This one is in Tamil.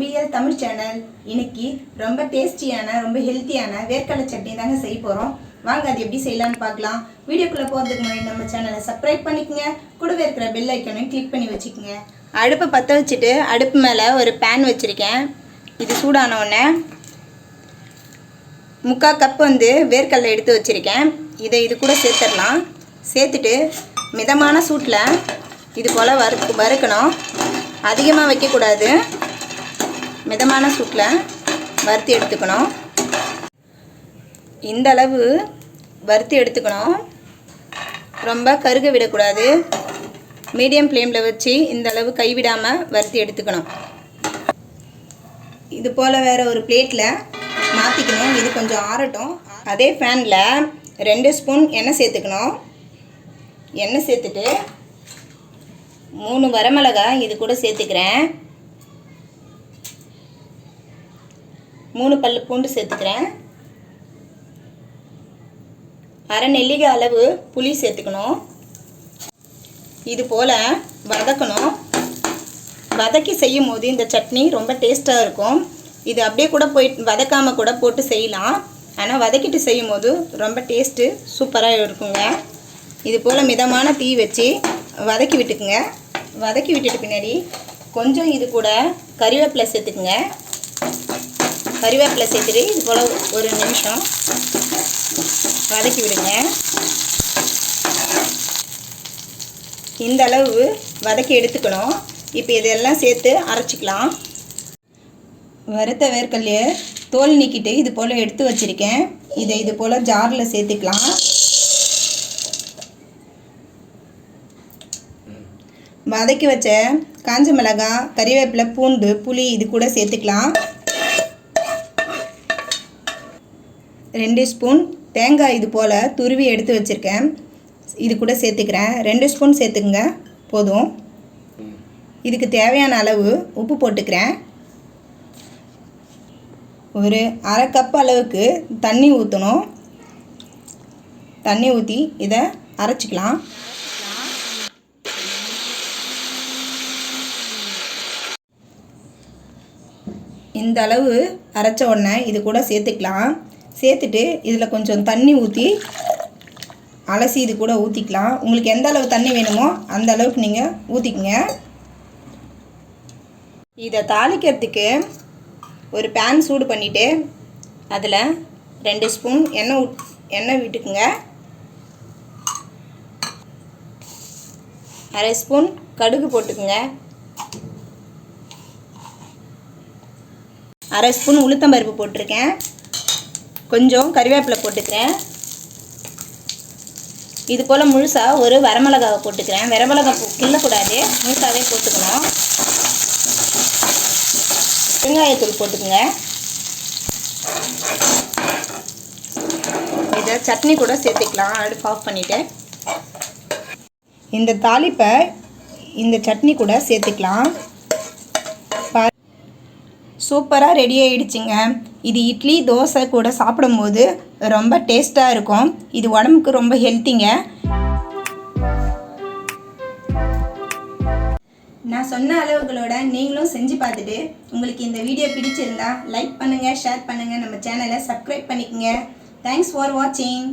பிஎல் தமிழ் சேனல் இன்னைக்கு ரொம்ப டேஸ்டியான ரொம்ப ஹெல்த்தியான வேர்க்கடலை சட்னி தாங்க செய்ய போகிறோம் வாங்க அது எப்படி செய்யலாம்னு பார்க்கலாம். வீடியோக்குள்ளே போகிறதுக்கு முன்னாடி நம்ம சேனலை சப்ஸ்கிரைப் பண்ணிக்கோங்க. கூடவே இருக்கிற பெல் ஐக்கனையும் கிளிக் பண்ணி வச்சுக்கோங்க. அடுப்பை பற்ற வச்சுட்டு அடுப்பு மேலே ஒரு பேன் வச்சுருக்கேன். இது சூடான உடனே முக்கால் கப் வந்து வேர்க்கடலை எடுத்து வச்சுருக்கேன். இதை இது கூட சேர்த்துடலாம். சேர்த்துட்டு மிதமான சூட்டில் இது போல் வறு வறுக்கணும். அதிகமாக வைக்கக்கூடாது. மிதமான சூட்டில் வறுத்து எடுத்துக்கணும். இந்த அளவு வறுத்து எடுத்துக்கணும். ரொம்ப கருக விடக்கூடாது. மீடியம் ஃப்ளேமில் வச்சு இந்த அளவு கைவிடாமல் வறுத்து எடுத்துக்கணும். இது போல் வேறு ஒரு பிளேட்டில் மாற்றிக்கணும் இது கொஞ்சம் ஆறட்டும். அதே ஃபேனில் ரெண்டு ஸ்பூன் எண்ணெய் சேர்த்துக்கணும். எண்ணெய் சேர்த்துட்டு மூணு வரமிளகாய் இது கூட சேர்த்துக்கிறேன். மூணு பல் பூண்டு சேர்த்துக்கிறேன். அரை நெல்லிக்காய் அளவு புளி சேர்த்துக்கணும். இது போல் வதக்கணும். வதக்கி செய்யும் போது இந்த சட்னி ரொம்ப டேஸ்ட்டாக இருக்கும். இது அப்படியே கூட போய் வதக்காமல் கூட போட்டு செய்யலாம். ஆனால் வதக்கிட்டு செய்யும் போது ரொம்ப டேஸ்ட்டு சூப்பராக இருக்குங்க. இது போல் மிதமான தீ வச்சு வதக்கி விட்டுக்குங்க. வதக்கி விட்டுட்டு பின்னாடி கொஞ்சம் இது கூட கறிவேப்பிலை சேர்த்துக்குங்க. கறிவேப்பிலை சேர்த்துட்டு இது போல் ஒரு நிமிஷம் வதக்கி விடுங்க. இந்த அளவு வதக்கி எடுத்துக்கணும். இப்போ இதெல்லாம் சேர்த்து அரைச்சிக்கலாம். வறுத்த வேர்க்கல்லையை தோல் நீக்கிட்டு இது போல் எடுத்து வச்சுருக்கேன். இதை இது போல் ஜாரில் சேர்த்துக்கலாம். வதக்கி வச்ச காஞ்ச மிளகாய் கறிவேப்பிலை பூண்டு புளி இது கூட சேர்த்துக்கலாம். ரெண்டு ஸ்பூன் தேங்காய் இது போல் துருவி எடுத்து வச்சுருக்கேன். இது கூட சேர்த்துக்கிறேன். ரெண்டு ஸ்பூன் சேர்த்துக்குங்க. போதும். இதுக்கு தேவையான அளவு உப்பு போட்டுக்கிறேன். ஒரு அரை கப் அளவுக்கு தண்ணி ஊற்றணும் தண்ணி ஊற்றி இதை அரைச்சிக்கலாம். இந்த அளவு அரைச்ச உடனே இது கூட சேர்த்துக்கலாம். சேர்த்துட்டு இதில் கொஞ்சம் தண்ணி ஊற்றி அலசி இது கூட ஊற்றிக்கலாம் உங்களுக்கு எந்த அளவு தண்ணி வேணுமோ அந்த அளவுக்கு நீங்கள் ஊற்றிக்கங்க இதை தாளிக்கிறதுக்கு ஒரு பேன் சூடு பண்ணிவிட்டு அதில் ரெண்டு ஸ்பூன் எண்ணெய் எண்ணெய் விட்டுக்குங்க. அரை ஸ்பூன் கடுகு போட்டுக்குங்க. அரை ஸ்பூன் உளுத்தம்பருப்பு போட்டிருக்கேன். கொஞ்சம் கறிவேப்பிலை போட்டுக்கிறேன். இது போல் முழுசாக ஒரு வரமிளகாவை போட்டுக்கிறேன். வரமிளகா கிள்ளக்கூடாது. முழுசாகவே போட்டுக்கணும். வெங்காயத்தூள் போட்டுக்கோங்க. இதை சட்னி கூட சேர்த்துக்கலாம். அடுப்பு ஆஃப் பண்ணிவிட்டு இந்த தாளிப்பை இந்த சட்னி கூட சேர்த்துக்கலாம். சூப்பராக ரெடி ஆகிடுச்சிங்க இது இட்லி தோசை கூட சாப்பிடும்போது ரொம்ப டேஸ்ட்டாக இருக்கும். இது உடம்புக்கு ரொம்ப ஹெல்த்திங்க நான் சொன்ன அளவுகளோட நீங்களும் செஞ்சு பார்த்துட்டு உங்களுக்கு இந்த வீடியோ பிடிச்சிருந்தா லைக் பண்ணுங்கள் ஷேர் பண்ணுங்கள் நம்ம சேனலை சப்ஸ்கிரைப் பண்ணிக்கோங்க. தேங்க்ஸ் ஃபார் வாட்சிங்